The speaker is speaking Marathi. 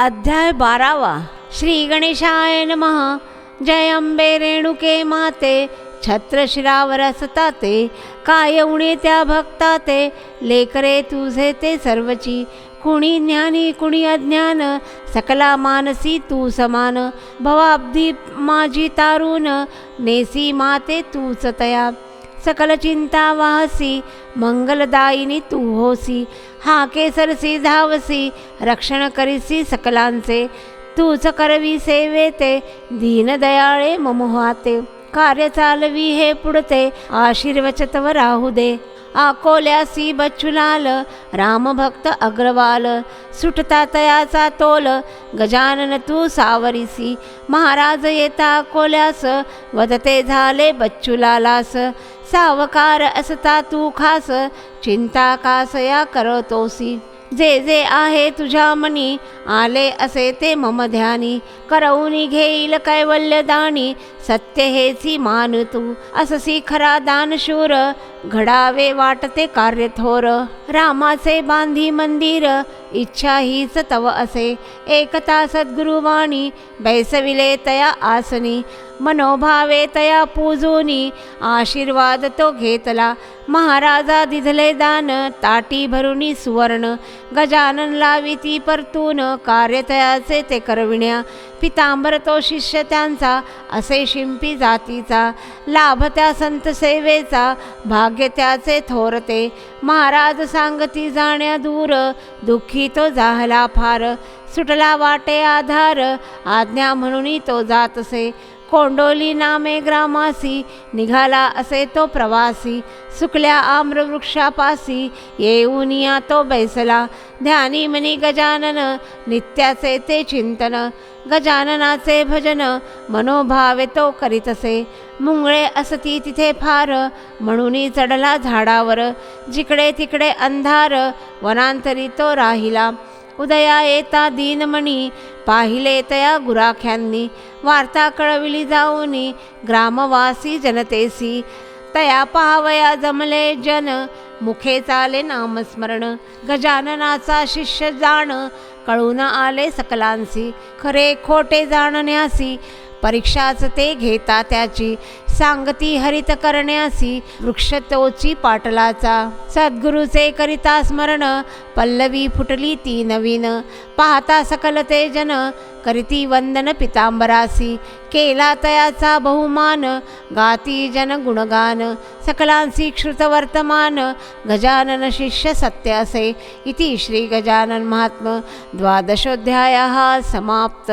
अध्याय बारावा. श्री गणेशाय नमः. जय अंबे रेणुके माते. छत्रशिरावर सताते. काय उणे त्या भक्ता ते लेकरे तुझे ते सर्वची. कुणी ज्ञानी कुणी अज्ञान. सकला मानसी तू समान. भवाब्दी माझी तारून नेसी माते तूच तया. सकल चिंता वाहसी मंगलदायिनी तू होसी हा केसरसी धावसी रक्षण करीसी सकलांचे तूच करवी सेवेते दीनदयाळे ममोहाते कार्य चालवी हे पुढते आशीर्वचतव राहू दे. आकोल्यासी बच्चुलाल रामभक्त अग्रवाल सुटता तयाचा तोल गजानन तू सावरीसी महाराज येता अकोल्यास वदते झाले बच्चुलालास सावकार असता तू खास चिंता कासया करतोसी. जे जे आहे तुझ्या मनी आले असे ते मम ध्यानी. करवून घेईल कैवल्य दानी सत्य हेची मान तू. अससी खरा दानशूर घडावे वाटते कार्य थोर. रामाचे बांधी मंदिर इच्छा हीच तव असे. एकता सद्गुरुवाणी बैसविले तया आसनी मनोभावे तया पूजोनी आशीर्वाद तो घेतला. महाराजा दिधले दान ताटी भरुनी सुवर्ण गजानन लाविती परतून कार्यतयाचे ते करविण्या. पितांबर तो शिष्य त्यांचा असे शिंपी जातीचा. लाभ त्या संत सेवेचा भाग्य त्याचे थोरते. महाराज सांगती जाण्या दूर दुःखी तो जाहला फार सुटला वाटे आधार आज्ञा म्हणून तो जातसे कोंडोली नामे ग्रामासी निघाला असे तो प्रवासी सुकल्या आम्रवृक्षापासी येऊन या तो बैसला. ध्यानी मनी गजानन नित्याचे ते चिंतन गजाननाचे भजन मनोभावे तो करीतसे. मुंगळे असती तिथे फार म्हणून चढला झाडावर. जिकडे तिकडे अंधार वनांतरी तो राहिला. उदया येता दीनमणी पाहिले तया गुराख्यांनी वार्ता कळविली जाऊनी ग्रामवासी जनतेसी तया पाहावया जमले जन मुखे चाले नामस्मरण गजाननाचा शिष्य जाण कळून आले सकलांसी खरे खोटे जाणण्यासी परीक्षाच ते घेता त्याची सांगती हरित करण्यासी वृक्षतोची पाटलाचा. सद्गुरूचे करिता स्मरण पल्लवी फुटली ती नवीन. पाहता सकल ते जन करिती वंदन पितांबरासी. केला तयाचा बहुमान गाती जन गुणगान. सकलांसी श्रुत वर्तमान गजानन शिष्य सत्य असे. इति श्री गजानन महात्म द्वादशोध्याय समाप्त.